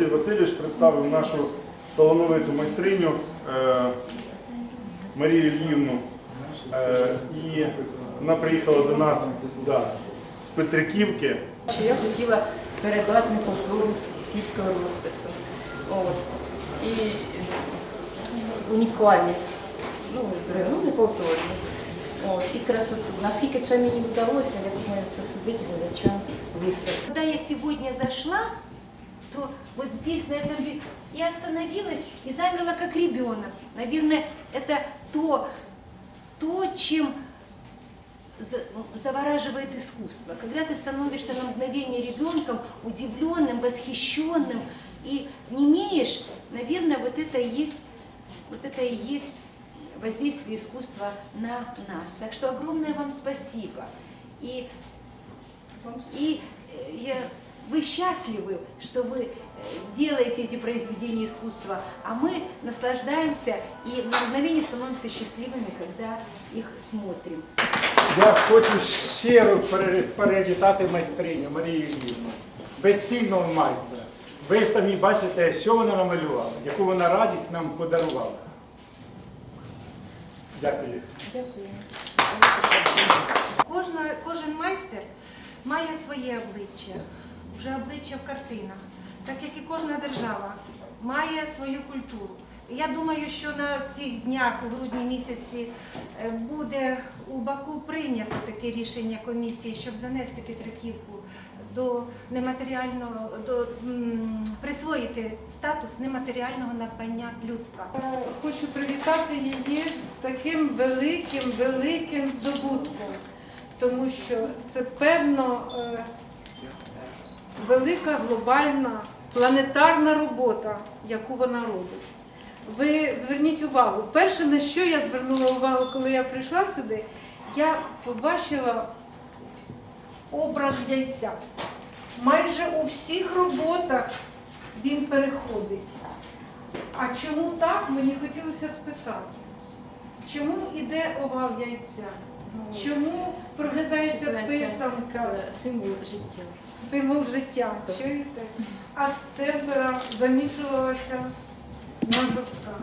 Васильович представив нашу талановиту майстриню е, Марію Ільївну. Е, І вона приїхала до нас да, з Петриківки. я хотіла передати неповторність київського розпису. От. І унікальність, ну, ну, неповторність. От. І красоту. Наскільки це мені вдалося, я думаю, це судить глядачам виставки. Когда я сегодня зашла, то вот здесь, на этом, я остановилась и замерла как ребенок. Наверное, это то, то чем за- завораживает искусство. Когда ты становишься на мгновение ребенком, удивленным, восхищенным и не имеешь, наверное, вот это и есть, вот это и есть воздействие искусства на нас. Так что огромное вам спасибо. И и я, вы счастливы, что вы э, делаете эти произведения искусства, а мы наслаждаемся и на мгновение становимся счастливыми, когда их смотрим. Я хочу щиро пере- перевітати майстриню Марію Ільївну, безцінного майстра. Ви самі бачите, що вона намалювала, яку вона радість нам подарувала. Дякую. Дякую. Кожна, кожен майстер має своє обличчя, вже обличчя в картинах, так як і кожна держава має свою культуру. Я думаю, що на цих днях, у грудні місяці, е, буде у Баку прийнято таке рішення комісії, щоб занести Петриківку до нематеріального, до присвоїти статус нематеріального надбання людства. Е, Хочу привітати її з таким великим, великим здобутком, тому що це певно е, велика глобальна планетарна робота, яку вона робить. Ви зверніть увагу, перше, на що я звернула увагу, коли я прийшла сюди, я побачила образ яйця. Майже у всіх роботах він переходить. А чому так, мені хотілося спитати. Чому іде овал яйця? Чому писанка, символ життя. символ життя? Чуєте? А темпера замішувалася на жовтках.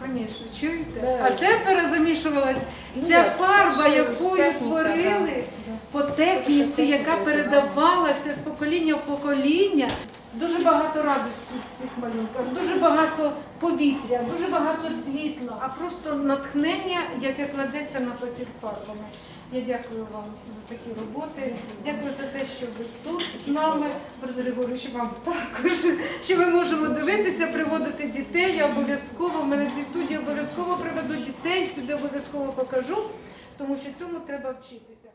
Звісно. Чуєте? Це- А темпера замішувалась Ну, ця фарба, якою творили по техніці, яка передавалася з покоління в покоління. Дуже багато радості в цих малюнках, дуже багато повітря, дуже багато світла, а просто натхнення, яке кладеться на папір фарбами. Я дякую вам за такі роботи. Дякую за те, що ви тут з нами. Борис Григорович, вам також, що ми можемо дивитися, приводити дітей. Я обов'язково в мене дві студії обов'язково приведу дітей, сюди обов'язково покажу, тому що цьому треба вчитися.